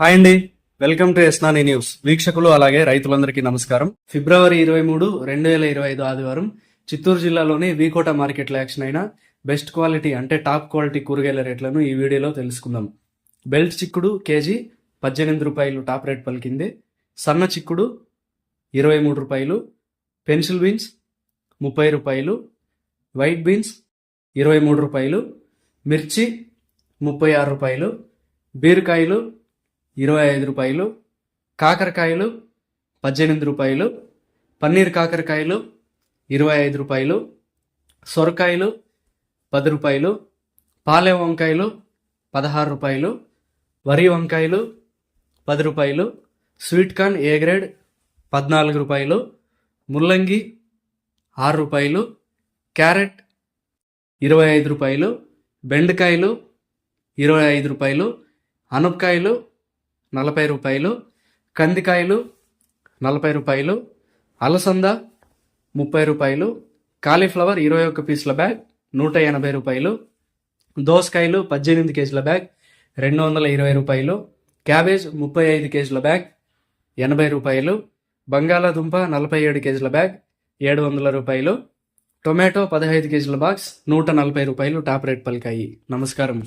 Hi అండి. Welcome to ఎస్నాని news. వీక్షకులు అలాగే రైతులందరికీ నమస్కారం. ఫిబ్రవరి ఇరవై మూడు రెండు వేల ఇరవై ఐదు ఆదివారం చిత్తూరు జిల్లాలోని వీకోట మార్కెట్లో యాక్షన్ అయిన బెస్ట్ క్వాలిటీ అంటే టాప్ క్వాలిటీ కూరగాయల రేట్లను ఈ వీడియోలో తెలుసుకుందాం. బెల్ట్ చిక్కుడు కేజీ పద్దెనిమిది రూపాయలు టాప్ రేట్ పలికింది. సన్న చిక్కుడు ఇరవై మూడు రూపాయలు. పెన్సిల్ బీన్స్ ముప్పై రూపాయలు. వైట్ బీన్స్ ఇరవై మూడు రూపాయలు. మిర్చి ముప్పై ఆరు రూపాయలు. బీరకాయలు ఇరవై ఐదు రూపాయలు కాకరకాయలు పద్దెనిమిది రూపాయలు పన్నీర్ కాకరకాయలు ఇరవై ఐదు రూపాయలు సొరకాయలు పది రూపాయలు పాలే వంకాయలు పదహారు రూపాయలు వరి వంకాయలు పది రూపాయలు స్వీట్ కార్న్ ఏ గ్రేడ్ పద్నాలుగు రూపాయలు ముల్లంగి ఆరు రూపాయలు క్యారెట్ ఇరవై ఐదు రూపాయలు బెండకాయలు ఇరవై ఐదు రూపాయలు అనపకాయలు నలభై రూపాయలు కందికాయలు నలభై రూపాయలు అలసంద ముప్పై రూపాయలు కాలీఫ్లవర్ ఇరవై ఒక్క పీసుల బ్యాగ్ నూట ఎనభై రూపాయలు దోసకాయలు పద్దెనిమిది కేజీల బ్యాగ్ రెండు వందల ఇరవై రూపాయలు క్యాబేజ్ ముప్పై ఐదు కేజీల బ్యాగ్ ఎనభై రూపాయలు బంగాళాదుంప నలభై ఏడు కేజీల బ్యాగ్ ఏడు వందల రూపాయలు టొమాటో పదహైదు కేజీల బాక్స్ నూట నలభై రూపాయలు టాప్ రేట్ పలికాయి. నమస్కారం